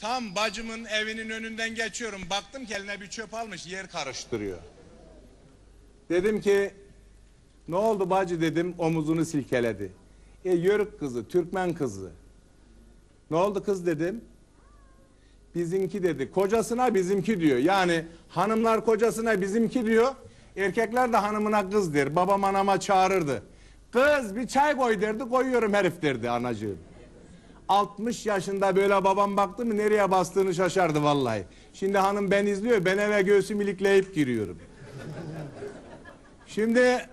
Tam bacımın evinin önünden geçiyorum. Baktım ki eline bir çöp almış yer karıştırıyor. Dedim ki ne oldu bacı dedim omuzunu silkeledi. E yörük kızı, Türkmen kızı. Ne oldu kız dedim. Bizimki dedi. Kocasına bizimki diyor. Yani hanımlar kocasına bizimki diyor. Erkekler de hanımına kız der. Babam anama çağırırdı. Kız bir çay koy derdi. Koyuyorum herif derdi anacığım. 60 yaşında böyle babam baktı mı nereye bastığını şaşardı vallahi. Şimdi hanım ben izliyor. Ben eve göğsümü ilikleyip giriyorum. Şimdi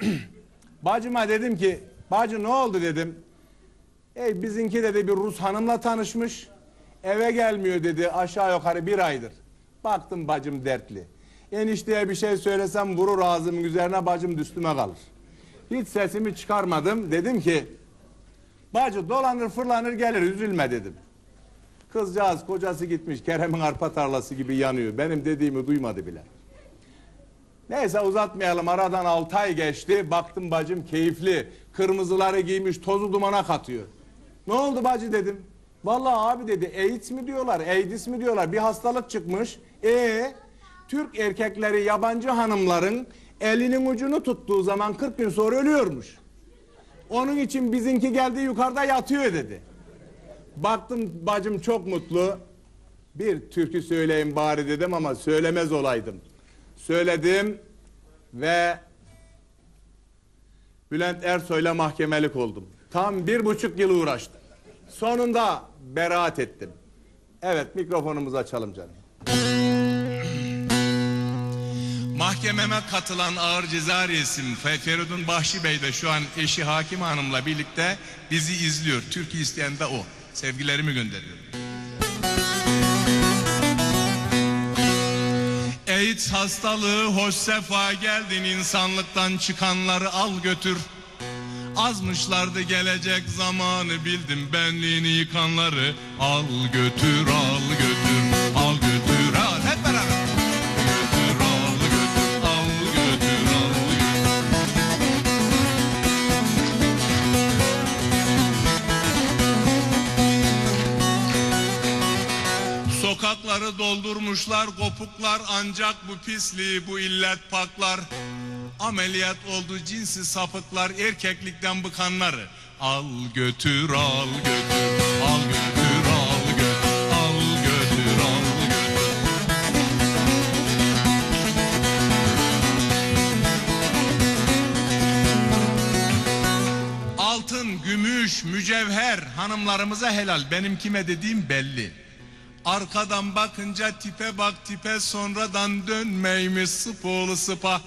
bacıma dedim ki bacı ne oldu dedim. Ey bizimki dedi bir Rus hanımla tanışmış. Eve gelmiyor dedi aşağı yukarı bir aydır. Baktım bacım dertli. Enişteye bir şey söylesem vurur ağzımın üzerine bacım üstüme kalır. Hiç sesimi çıkarmadım. Dedim ki bacı dolanır fırlanır gelir üzülme dedim. Kızcağız kocası gitmiş Kerem'in arpa tarlası gibi yanıyor. Benim dediğimi duymadı bile. Neyse uzatmayalım aradan 6 ay geçti. Baktım bacım keyifli. Kırmızıları giymiş tozu dumana katıyor. Ne oldu bacı dedim. Vallahi abi dedi AIDS mi diyorlar, AIDS mi diyorlar. Bir hastalık çıkmış. E Türk erkekleri yabancı hanımların elinin ucunu tuttuğu zaman 40 gün sonra ölüyormuş. Onun için bizimki geldi yukarıda yatıyor dedi. Baktım bacım çok mutlu. Bir türkü söyleyeyim bari dedim ama söylemez olaydım. Söyledim ve Bülent Ersoy'la mahkemelik oldum. Tam bir buçuk yıl uğraştım. Sonunda beraat ettim. Evet mikrofonumuzu açalım canım. Mahkememe katılan ağır ceza reisim Fe- Feridun Bahşi Bey de şu an eşi Hakim Hanım'la birlikte bizi izliyor. Türkiye isteyen de o. Sevgilerimi gönderiyorum. AIDS hastalığı hoş sefa geldin insanlıktan çıkanları al götür. Azmışlardı gelecek zamanı bildim benliğini yıkanları al götür al götür Sokakları doldurmuşlar kopuklar ancak bu pisliği bu illet paklar. Ameliyat oldu cinsi sapıklar erkeklikten bıkanları. Al götür al götür al götür al götür al götür al götür. Altın, gümüş, mücevher hanımlarımıza helal. Benim kime dediğim belli. Arkadan bakınca tipe bak tipe sonradan dönmeymiş sıpoğlu sıpa.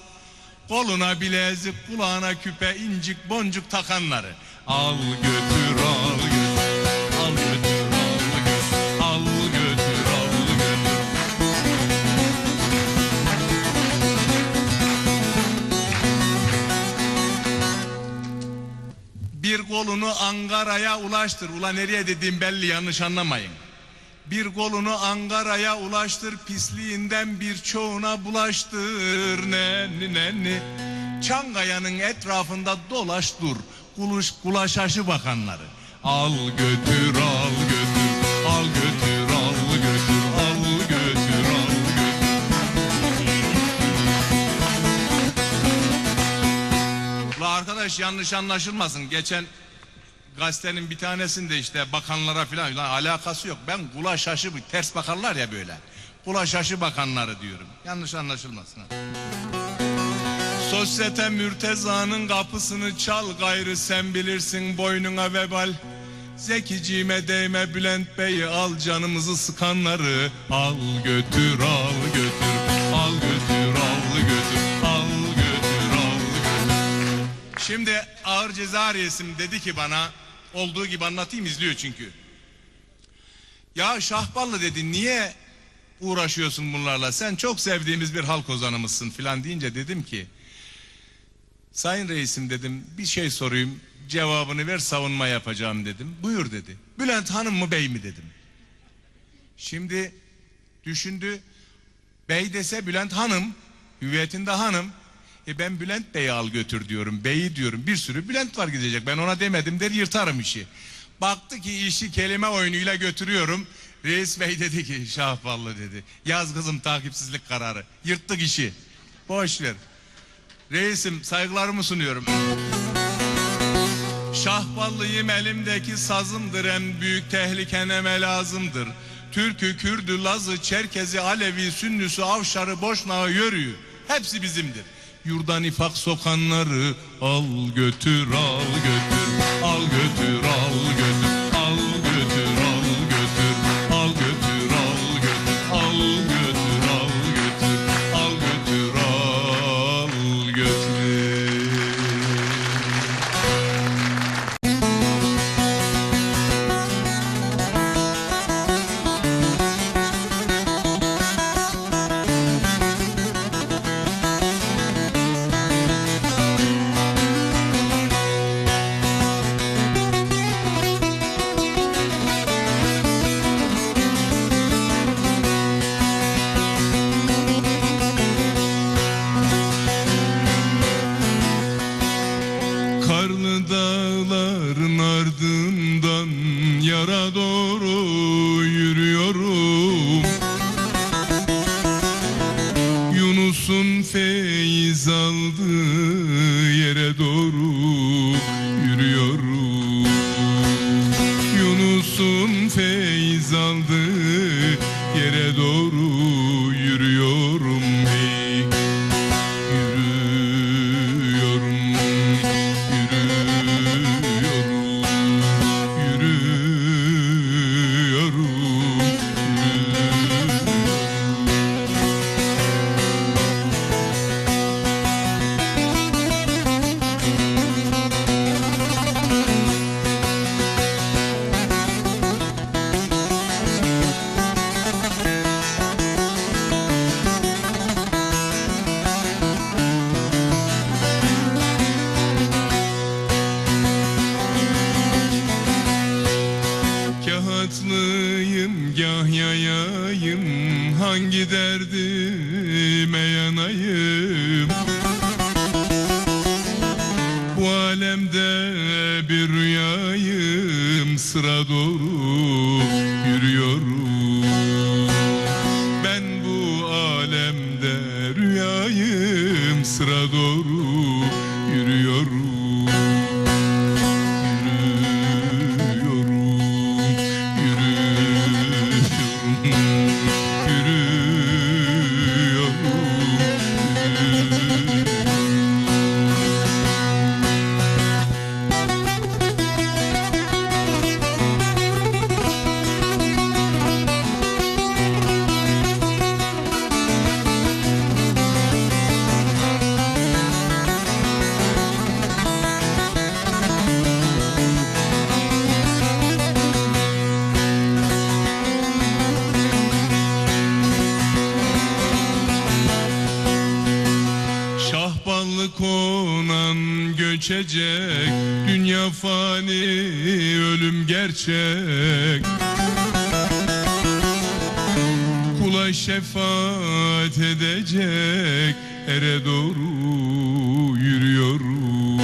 Koluna bilezik kulağına küpe incik boncuk takanları. Al götür al götür al götür al götür al götür al götür. Bir kolunu Ankara'ya ulaştır. Ula nereye dediğim belli yanlış anlamayın. Bir kolunu Ankara'ya ulaştır pisliğinden birçoğuna bulaştır nenni nenni. Çankaya'nın etrafında dolaş dur. Kuluş kulaşaşı bakanları. Al götür al götür al götür al götür al götür al götür. La arkadaş yanlış anlaşılmasın. Geçen gazetenin bir tanesinde işte bakanlara filan lan alakası yok. Ben kula şaşı ters bakarlar ya böyle. Kula şaşı bakanları diyorum. Yanlış anlaşılmasın. Sosyete mürtezanın kapısını çal gayrı sen bilirsin boynuna vebal. Zekiciğime değme Bülent Bey'i al canımızı sıkanları al götür al götür al götür al götür al götür al götür. Şimdi ağır ceza reisim dedi ki bana olduğu gibi anlatayım izliyor çünkü. Ya Şahballı dedi niye uğraşıyorsun bunlarla sen çok sevdiğimiz bir halk ozanımızsın filan deyince dedim ki Sayın reisim dedim bir şey sorayım cevabını ver savunma yapacağım dedim. Buyur dedi. Bülent hanım mı bey mi dedim. Şimdi düşündü bey dese Bülent hanım hüviyetinde hanım e ben Bülent Bey'i al götür diyorum. Bey'i diyorum. Bir sürü Bülent var gidecek. Ben ona demedim der yırtarım işi. Baktı ki işi kelime oyunuyla götürüyorum. Reis Bey dedi ki Şahballı dedi. Yaz kızım takipsizlik kararı. Yırttık işi. Boş ver. Reisim saygılarımı sunuyorum. Şahballıyım elimdeki sazımdır en büyük tehlike neme lazımdır. Türkü, Kürdü, Lazı, Çerkezi, Alevi, Sünnüsü, Avşarı, Boşnağı, Yörüğü hepsi bizimdir. Yurdan ifak sokanları al götür al götür al götür al götür the göçecek Dünya fani ölüm gerçek. Kula şefaat edecek Ere doğru yürüyorum.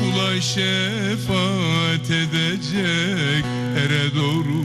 Kula şefaat edecek Ere doğru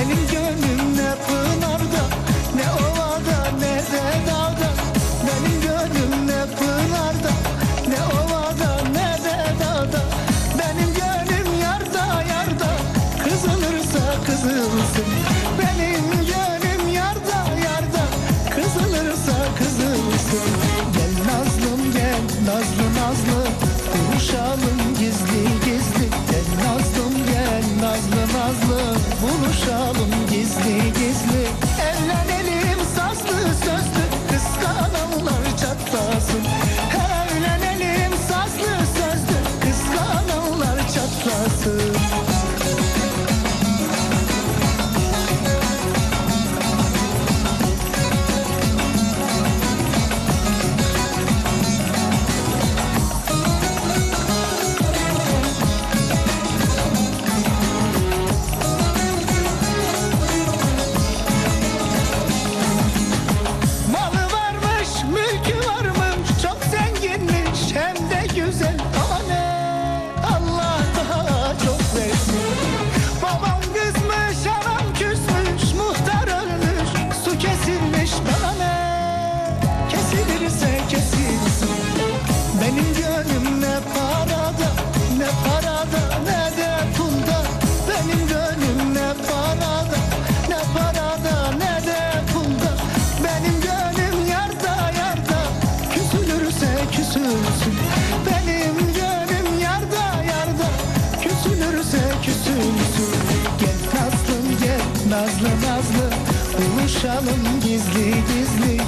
Benim gönlüm Buluşalım gizli gizli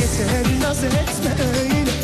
Yeter naz etme öyle.